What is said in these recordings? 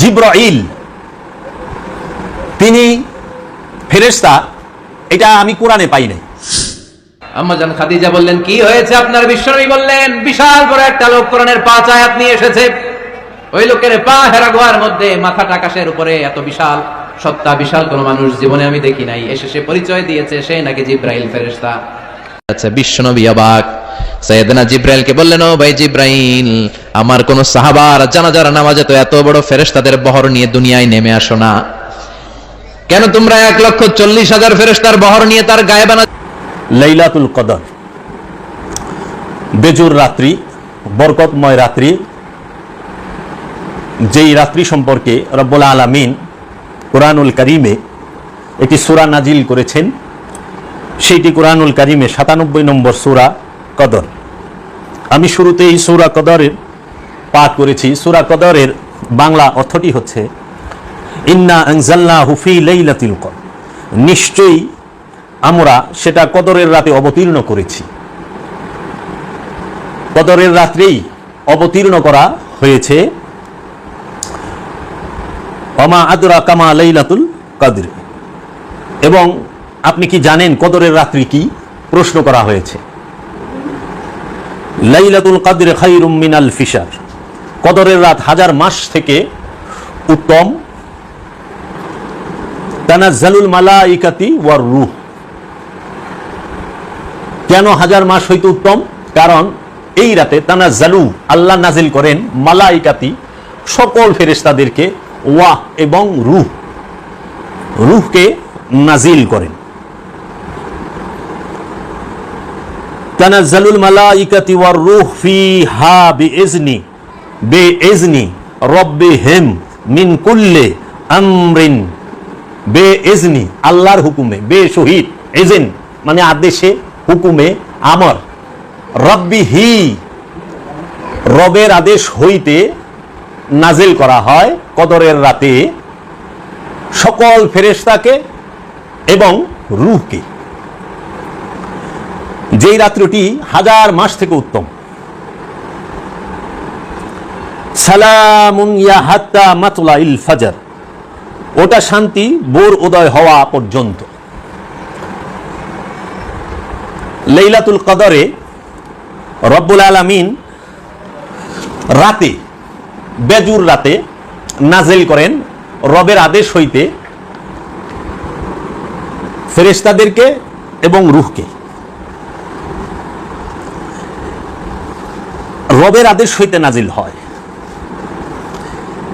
জিব্রাইল। তিনি ফেরেশতা এটা আমি কোরআনে পাই নাই। আম্মাজান খাদিজা বললেন কি হয়েছে আপনার বিশ্বনবী বললেন? বিশাল বড় একটা লোক কোরআনের পাঁচ আয়াত নিয়ে এসেছে। ওই লোকের পা হেরা গোয়ার মধ্যে মাথাটা আকাশের উপরে এত বিশাল সত্তা বিশাল কোন মানুষ জীবনে আমি দেখি নাই। এসে সে পরিচয় দিয়েছে সে নাকি জিব্রাইল ফেরেশতা। আচ্ছা বিশ্বনবী অবাক। সৈয়দনা জিব্রাইলকে বললেন, ও ভাই জিব্রাইল, আমার কোন সাহাবার জানাজার নামাজে তো এত বড় ফেরেশতাদের বহর নিয়ে দুনিয়ায় নেমে আসো না। কেন তোমরা এক লক্ষ চল্লিশ হাজার ফেরেশতার বহর নিয়ে তার গায়ে বানা লাইলাতুল কদর। বেজুর রাত্রি, বরকতময় রাত্রি, যেই রাত্রি সম্পর্কে রব্বুল আলামিন কোরআনুল করিমে একটি সুরা নাজিল করেছেন, সেইটি কোরআনুল করিমে সাতানব্বই নম্বর সুরা কদর। আমি শুরুতে এই সূরা কদরের পাঠ করেছি। সূরা কদরের বাংলা অর্থটি হচ্ছে, ইন্না আনজালনা হুফি লাইলাতুল কদর। নিশ্চয়ই আমরা সেটা কদরের রাতে অবতীর্ণ করেছি। কদরের রাত্রেই অবতীর্ণ করা হয়েছে। অমা আদরা কামা লাইলাতুল কদর। এবং আপনি কি জানেন কদরের রাত্রি কি? প্রশ্ন করা হয়েছে। লাইলাতুল কাদরে খাইরুম মিনাল ফিশার। কদরের রাত হাজার মাস থেকে উত্তম। তানাজ্জালুল মালাইকাতি ওয়ার রূহ। কেন হাজার মাস হইতে উত্তম? কারণ এই রাতে তানা জালু আল্লাহ নাজিল করেন মালাইকাতি সকল ফেরেশতাদেরকে ওয়াহ এবং রুহ। রুহকে নাজিল করেন। তানাজ্জালুল মালাইকাতি ওয়ার রূহ ফিহা বিইজনি বিইজনি রব্বিহিম মিন কুল্লি আমরিন বেএজনি আল্লাহর হুকুমে বে শহীদ এজেন মানে আদেশে, হুকুমে আমর। রব্বি হি রবের আদেশ হইতে নাজিল করা হয় কদরের রাতে সকল ফেরেশতাকে এবং রুহকে। যেই রাত্রিটি হাজার মাস থেকে উত্তম। হাত্তা ইল ফাজার। ওটা শান্তি বোর উদয় হওয়া পর্যন্ত। লেইলাতুল কদরে রব্বুল আলামিন রাতে, বেজুর রাতে নাজেল করেন রবের আদেশ হইতে ফেরেশতাদেরকে এবং রুহকে। রবের আদেশ হইতে নাজিল হয়।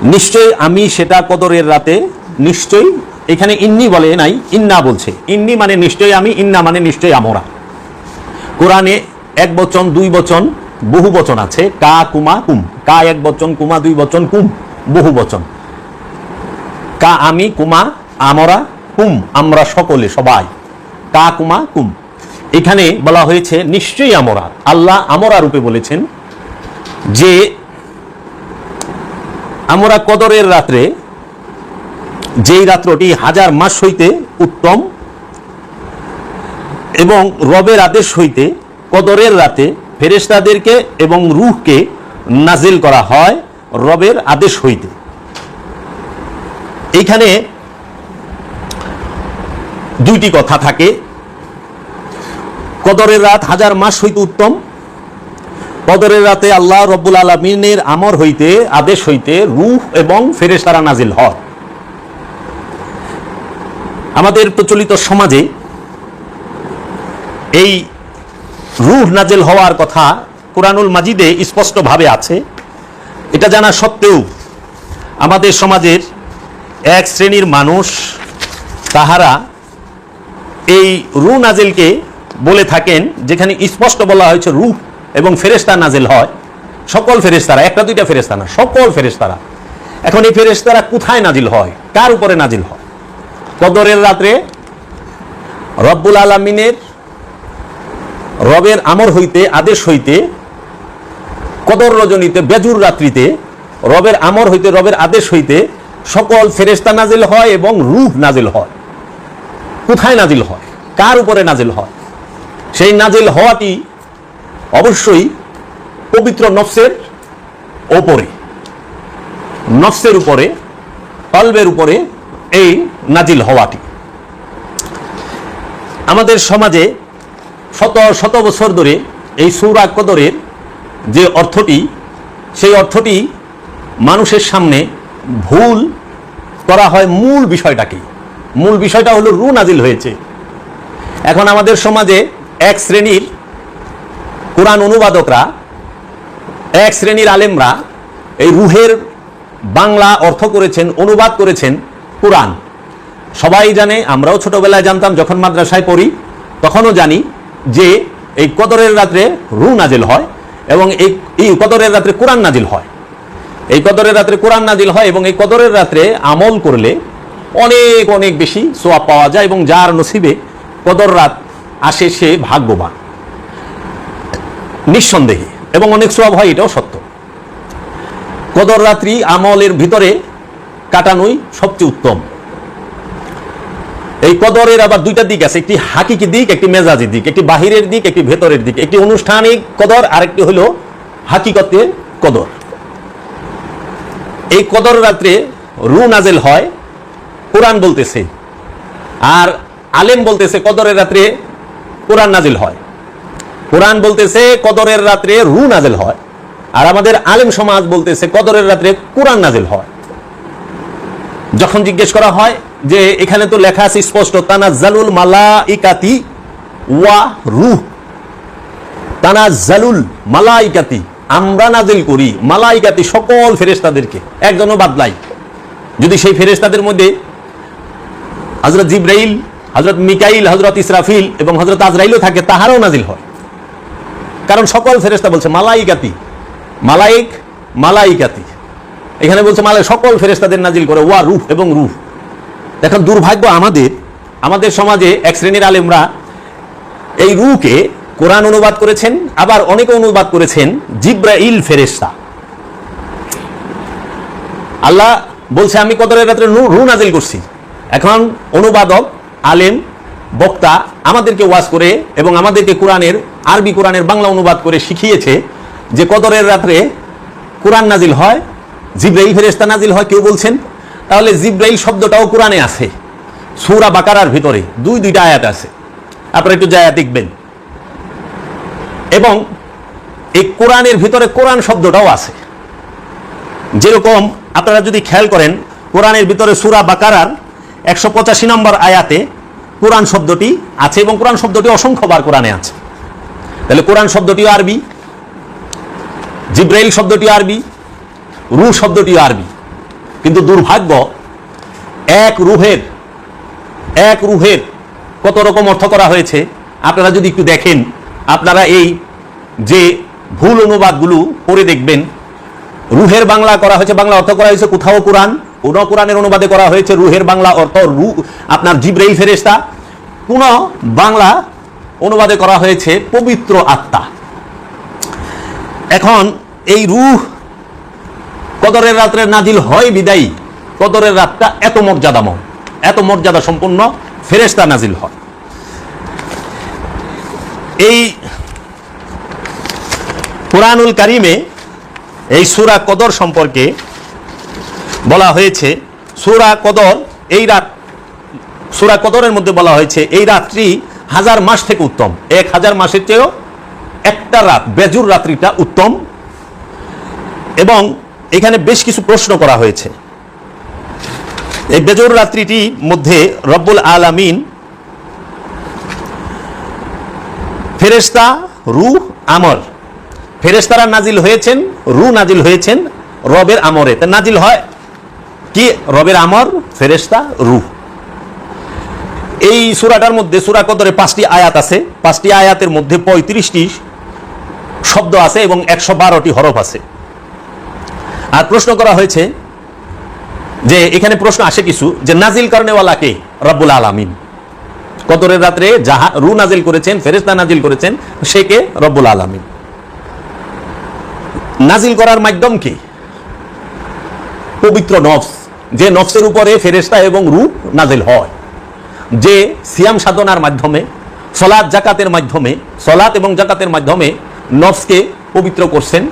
নিশ্চয়ই আমি সেটা কদরের রাতে, নিশ্চয়ই, এখানে ইন্নি বলে নাই, ইন্না বলছে। ইন্নি মানে নিশ্চয়ই আমি, ইন্না মানে নিশ্চয়ই আমরা। কোরআনে এক বচন, দুই বচন, বহু বচন আছে। কা কুমা কুম। কা এক বচন, কুমা দুই বচন, কুম, বহু বচন। কা আমি, কুমা, আমরা, কুম, আমরা সকলে, সবাই। কা, কুমা, কুম। এখানে বলা হয়েছে, নিশ্চয়ই আমরা। আল্লাহ আমরা রূপে বলেছেন। যে আমরা কদরের রাত্রে, যেই রাত্রটি হাজার মাস হইতে উত্তম এবং রবের আদেশ হইতে কদরের রাতে ফেরেশতাদেরকে এবং রুহকে নাজিল করা হয় রবের আদেশ হইতে। এইখানে দুইটি কথা থাকে। কদরের রাত হাজার মাস হইতে উত্তম কদরের রাতে আল্লাহ রব্বুল আলমিনের আমর হইতে, আদেশ হইতে রুহ এবং ফেরেশতারা নাজিল হয় আমাদের প্রচলিত সমাজে এই রুহ নাজেল হওয়ার কথা কোরআনুল মাজিদে স্পষ্টভাবে আছে। এটা জানা সত্ত্বেও আমাদের সমাজের এক শ্রেণির মানুষ তাহারা এই রু নাজেলকে বলে থাকেন, যেখানে স্পষ্ট বলা হয়েছে রুহ এবং ফেরেস্তা নাজেল হয়। সকল ফেরেস্তারা একটা, দুইটা ফেরেস্তা না, সকল ফেরেস্তারা এখন এই ফেরেস্তারা কোথায় নাজিল হয়? কার উপরে নাজিল হয়? কদরের রাত্রে রব্বুল আলমিনের রবের আমর হইতে, আদেশ হইতে, কদর রজনীতে, বেজুর রাত্রিতে, রবের আমর হইতে, রবের আদেশ হইতে সকল ফেরেস্তা নাজিল হয় এবং রূহ নাজিল হয়। কোথায় নাজিল হয়? কার উপরে নাজিল হয়? সেই নাজিল হওয়াটি অবশ্যই পবিত্র নফসের ওপরে, নফসের উপরে, কলবের উপরে এই নাজিল হওয়াটি। আমাদের সমাজে শত শত বছর ধরে এই সৌরা কদরের যে অর্থটি, সেই অর্থটি মানুষের সামনে ভুল করা হয় মূল বিষয়টাকে মূল বিষয়টা হলো রু নাজিল হয়েছে। এখন আমাদের সমাজে এক শ্রেণির কোরআন অনুবাদকরা, এক শ্রেণির আলেমরা এই রুহের বাংলা অর্থ করেছেন, অনুবাদ করেছেন কোরআন। সবাই জানে, আমরাও ছোটবেলায় জানতাম, যখন মাদ্রাসায় পড়ি, তখনও জানি যে এই কদরের রাত্রে রু নাজিল হয় এবং এই এই কদরের রাত্রে কোরআন নাজিল হয়। এই কদরের রাত্রে কোরআন নাজিল হয় এবং এই কদরের রাত্রে আমল করলে অনেক অনেক বেশি সোয়াব পাওয়া যায় এবং যার নসিবে কদর রাত আসে সে ভাগ্যবান। নিঃসন্দেহে এবং অনেক সোয়াব হয়, এটাও সত্য। কদর রাত্রি আমলের ভিতরে কাটানোই সবচেয়ে উত্তম। এই কদরের আবার দুইটা দিক আছে, একটি হাকিকি দিক, একটি মেজাজি দিক, একটি বাহিরের দিক, একটি ভেতরের দিক। একটি অনুষ্ঠানিক কদর, আরেকটি হলো হাকিকতের কদর। এই কদর রাত্রে রু নাজেল হয়, কোরআন বলতেছে, আর আলেম বলতেছে কদরের রাত্রে কোরআন নাজিল হয়। কোরআন বলতেছে, কদরের রাত্রে রু নাজেল হয়। আর আমাদের আলেম সমাজ বলতেছে, কদরের রাত্রে কোরআন নাজেল হয়। যখন জিজ্ঞেস করা হয় যে, এখানে তো লেখা আছে স্পষ্ট তানা তানাজ্জালুল মালাইকাতি ওয়া রুহ। তানাজ্জালুল মালাইকাতি, আমরা নাজিল করি, মালাইকাতি সকল ফেরেশতাদেরকে, একজনও বাদলাই যদি সেই ফেরেশতাদের মধ্যে হজরত জিব্রাইল হজরত মিকাইল হজরত ইসরাফিল এবং হজরত আজরাইলও থাকে, তাহারও নাজিল হয়। কারণ সকল ফেরেশতা বলছে, মালাইকাতি, মালাইক, মালাইকাতি। এখানে বলছে মালাই সকল ফেরেশতাদের নাজিল করে, ওয়া রুফ এবং রুফ দেখেন, দুর্ভাগ্য আমাদের আমাদের সমাজে এক শ্রেণির আলেমরা এই রুকে কোরআন অনুবাদ করেছেন, আবার অনেকে অনুবাদ করেছেন, জিব্রাইল ফেরেশতা। আল্লাহ বলছে, আমি কদরের রাত্রে রু নাজিল করছি। এখন অনুবাদক, আলেম বক্তা আমাদেরকে ওয়াজ করে এবং আমাদেরকে কোরআনের, আরবি কোরআনের বাংলা অনুবাদ করে শিখিয়েছে যে কদরের রাত্রে কোরআন নাজিল হয়, জিব্রাইল ফেরেশতা নাজিল হয়, কেউ বলছেন, তাহলে জিব্রাইল শব্দটাও কোরআনে আছে। সূরা বাকারার ভিতরে দুই, দুইটা আয়াত আছে। আপনারা একটু জায়গা দেখবেন। এবং এই কোরআনের ভিতরে কোরআন শব্দটাও আছে। যেরকম আপনারা যদি খেয়াল করেন, কোরআনের ভিতরে সুরা বাকারার একশো পঁচাশি নম্বর আয়াতে কোরআন শব্দটি আছে এবং কোরআন শব্দটি অসংখ্যবার কোরআনে আছে। তাহলে কোরআন শব্দটিও আরবি, জিব্রাইল শব্দটিও আরবি রু শব্দটিও আরবি। কিন্তু দুর্ভাগ্য, এক রুহের এক রুহের কত রকম অর্থ করা হয়েছে? আপনারা যদি একটু দেখেন, আপনারা এই যে ভুল অনুবাদগুলো পড়ে দেখবেন, রুহের বাংলা করা হয়েছে, বাংলা অর্থ করা হয়েছে কোথাও কোরআন কোন কোরআনের অনুবাদে করা হয়েছে রুহের বাংলা অর্থ রু, আপনার জিব্রাইল ফেরেশতা। কোন বাংলা অনুবাদে করা হয়েছে পবিত্র আত্মা। এখন এই রুহ কদরের রাত্রে নাজিল হয় বিদায়ী। কদরের রাতটা এত মর্যাদাময় এত মর্যাদা সম্পন্ন ফেরেশতা নাজিল হয়। এই কোরআনুল কারিমে এই সুরা কদর সম্পর্কে বলা হয়েছে, সুরা কদর, এই রাত, সুরা কদরের মধ্যে বলা হয়েছে, এই রাত্রি হাজার মাস থেকে উত্তম। এক হাজার মাসের চেয়েও একটা রাত, বেজুর রাত্রিটা উত্তম। এবং এখানে বেশ কিছু প্রশ্ন করা হয়েছে। এই বেজর রাত্রিটি মধ্যে রব্বুল আলামিন ফেরেশতা রু আমর। ফেরেশতারা নাজিল হয়েছেন রু নাজিল হয়েছেন রবের আমরে। তা নাজিল হয় কি? রবের আমর, ফেরেশতা রু এই সুরাটার মধ্যে, সুরা কদরে পাঁচটি আয়াত আছে। পাঁচটি আয়াতের মধ্যে পঁয়ত্রিশটি শব্দ আছে এবং একশো বারোটি হরফ আছে। আর প্রশ্ন করা হয়েছে যে, এখানে প্রশ্ন আসে কিছু যে, নাজিল কারণেওয়ালা কে? রব্বুল আলামিন। কদরের রাত্রে যাহা রু নাজিল করেছেন ফেরেস্তা নাজিল করেছেন, সে কে? রব্বুল আলামিন। নাজিল করার মাধ্যম কি? পবিত্র নফস। যে নফসের উপরে ফেরেশতা এবং রু নাজিল হয়, যে সিয়াম সাধনার মাধ্যমে, সলাৎ জাকাতের মাধ্যমে, সলাৎ এবং জাকাতের মাধ্যমে নফসকে পবিত্র করছেন,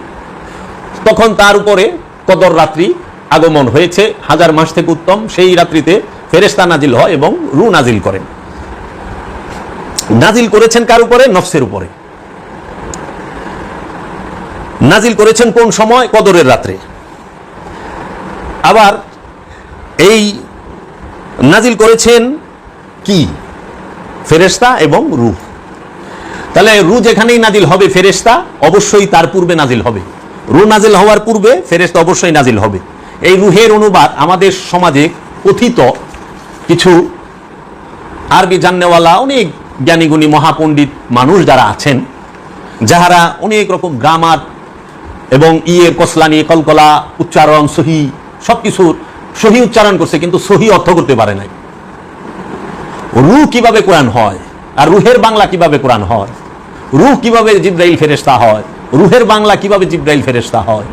তখন তার উপরে কদর রাত্রি আগমন হয়েছে, হাজার মাস থেকে উত্তম, সেই রাত্রিতে ফেরেস্তা নাজিল হয় এবং রু নাজিল করেন। নাজিল করেছেন কার উপরে? নফসের উপরে। নাজিল করেছেন কোন সময়? কদরের রাত্রে। আবার এই নাজিল করেছেন কি? ফেরেস্তা এবং রূহ। তাহলে রু যেখানেই নাজিল হবে ফেরেস্তা অবশ্যই তার পূর্বে নাজিল হবে। রু নাজিল হওয়ার পূর্বে ফেরেস্তা অবশ্যই নাজিল হবে। এই রুহের অনুবাদ আমাদের সমাজে কথিত কিছু আরবি জাননেওয়ালা, অনেক জ্ঞানীগুণী, মহাপণ্ডিত মানুষ যারা আছেন, যাহারা অনেক রকম গ্রামার এবং ইয়ের কসলানি, কলকলা, উচ্চারণ, সহি সব কিছুর সহি উচ্চারণ করছে, কিন্তু সহি অর্থ করতে পারে নাই। রু কীভাবে কোরআন হয়? আর রুহের বাংলা কীভাবে কোরআন হয়? রুহ কীভাবে জিব্রাইল ফেরেস্তা হয়? রুহের বাংলা কীভাবে জিব্রাইল ফেরেস্তা হয়?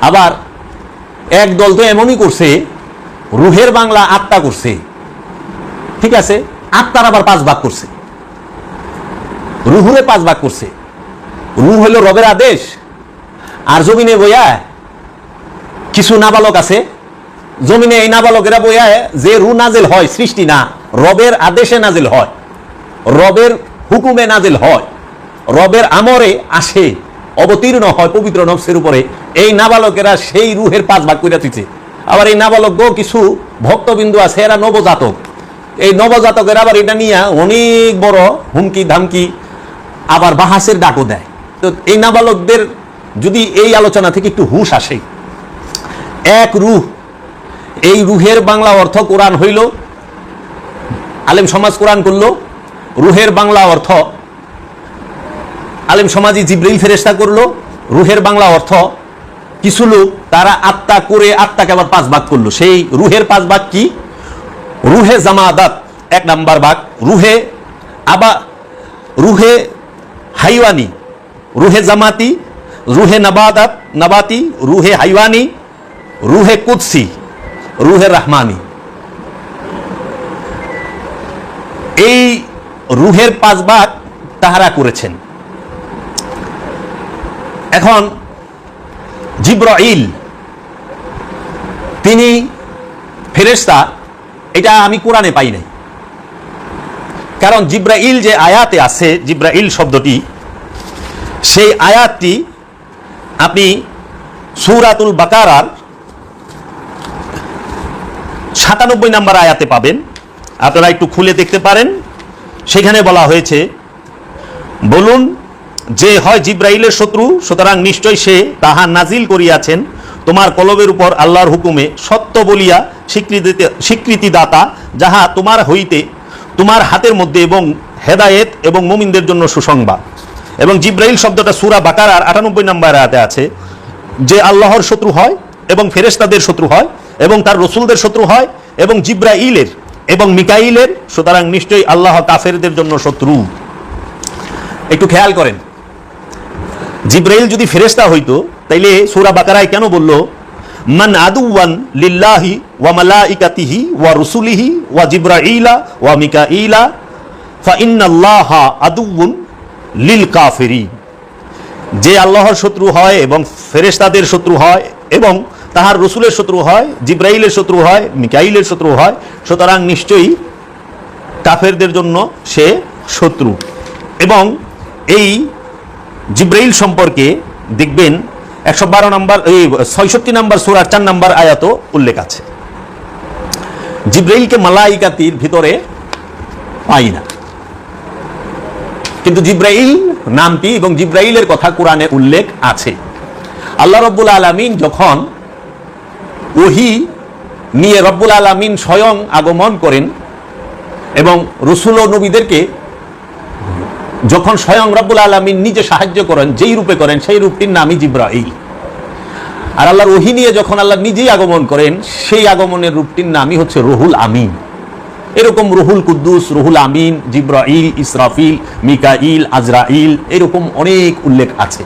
আবার এক দল তো এমনই করছে, রুহের বাংলা আত্মা করছে। ঠিক আছে? আত্মার আবার পাঁচ ভাগ করছে। রুহুরে পাঁচ ভাগ করছে। রুহ হলো রবের আদেশ। আর জমিনে বইয়া কিছু নাবালক আছে জমিনে এই নাবালকেরা বইয়া যে রু নাজেল হয়, সৃষ্টি না, রবের আদেশে নাজেল হয়, রবের হুকুমে নাজেল হয়, রবের আমরে আসে, অবতীর্ণ হয় পবিত্র নফসের উপরে। এই নাবালকেরা সেই রুহের পাঁচ ভাগ করে দিচ্ছে আবার এই নাবালক কিছু ভক্তবিন্দু আছে, এরা নবজাতক। এই নবজাতকের আবার এটা নিয়ে অনেক বড় হুমকি ধামকি আবার বাহাসের ডাকও দেয়। তো এই নাবালকদের যদি এই আলোচনা থেকে একটু হুশ আসে। এক রুহ এই রুহের বাংলা অর্থ কোরআন হইল, আলেম সমাজ কোরআন করল, রুহের বাংলা অর্থ, আলেম সমাজি জিব্রিল ফেরেস্তা করল, রুহের বাংলা অর্থ, কিছু লোক তারা আত্মা করে আত্মাকে আবার পাঁচ ভাগ করল। সেই রুহের পাঁচ ভাগ কি? রুহে জামাদাত, এক নাম্বার ভাগ। রুহে আবা, রুহে হাইওয়ানি, রুহে জামাতি, রুহে নাবাদাত, নাবাতি, রুহে হাইওয়ানি, রুহে কুৎসি রুহে রাহমানি। এই রুহের পাঁচ ভাগ তাহারা করেছেন। এখন জিব্রাইল, তিনি ফেরেশতা, এটা আমি কোরআনে পাই নাই। কারণ জিব্রাইল যে আয়াতে আছে, জিব্রাইল শব্দটি, সেই আয়াতটি আপনি সূরাতুল বাকারার সাতানব্বই নাম্বার আয়াতে পাবেন। আপনারা একটু খুলে দেখতে পারেন। সেখানে বলা হয়েছে, বলুন, যে হয় জিব্রাইলের শত্রু, সুতরাং নিশ্চয় সে তাহা নাজিল করিয়াছেন। তোমার কলবের উপর আল্লাহর হুকুমে সত্য বলিয়া স্বীকৃতিতে স্বীকৃতিদাতা, যাহা তোমার হইতে তোমার হাতের মধ্যে এবং হেদায়েত এবং মুমিনদের জন্য সুসংবাদ। এবং জিব্রাইল শব্দটা সুরা বাকারার আটানব্বই নম্বর আয়াতে আছে, যে আল্লাহর শত্রু হয় এবং ফেরেশতাদের শত্রু হয় এবং তার রসুলদের শত্রু হয় এবং জিব্রাইলের এবং মিকাইলের। সুতরাং নিশ্চয়ই আল্লাহ কাফেরদের জন্য শত্রু। একটু খেয়াল করেন। জিব্রাইল যদি ফেরেশতা হইতো, তাইলে সূরা বাকারায় কেন বলল, মান আদুওয়ান লিল্লাহি ওয়া মালাইকাতিহি ওয়া রুসুলিহি ওয়া জিব্রাইলা ওয়া মিকাইলা, ফা ইন্নাল্লাহা আদুউন লিল কাফিরিন। যে আল্লাহর শত্রু হয় এবং ফেরেশতাদের শত্রু হয় এবং তাহার রসুলের শত্রু হয়, জিব্রাইলের শত্রু হয়, মিকাইলের শত্রু হয়, সুতরাং নিশ্চয়ই কাফেরদের জন্য সে শত্রু। এবং এই জিব্রাইল সম্পর্কে দেখবেন একশো বারো নম্বর, এই ছয়ষট্টি নম্বর সুরার চার নম্বর আয়াত উল্লেখ আছে। জিব্রাইলকে মালাইকাতির ভিতরে পাই না। কিন্তু জিব্রাইল নামটি এবং জিব্রাইলের কথা কোরআনে উল্লেখ আছে। আল্লাহ রব্বুল আলমিন যখন ওহি নিয়ে রব্বুল আলমিন স্বয়ং আগমন করেন এবং রসুল ও নবীদেরকে যখন স্বয়ং রব্বুল আলমিন নিজে সাহায্য করেন, যেই রূপে করেন, সেই রূপটির নামই জিব্রাইল। আর আল্লাহর ওহি নিয়ে যখন আল্লাহ নিজেই আগমন করেন, সেই আগমনের রূপটির নামই হচ্ছে রহুল আমিন। এরকম রহুল কুদ্দুস, রহুল আমিন, জিব্রাইল, ইসরাফিল, মিকাইল, আজরাইল, এরকম অনেক উল্লেখ আছে।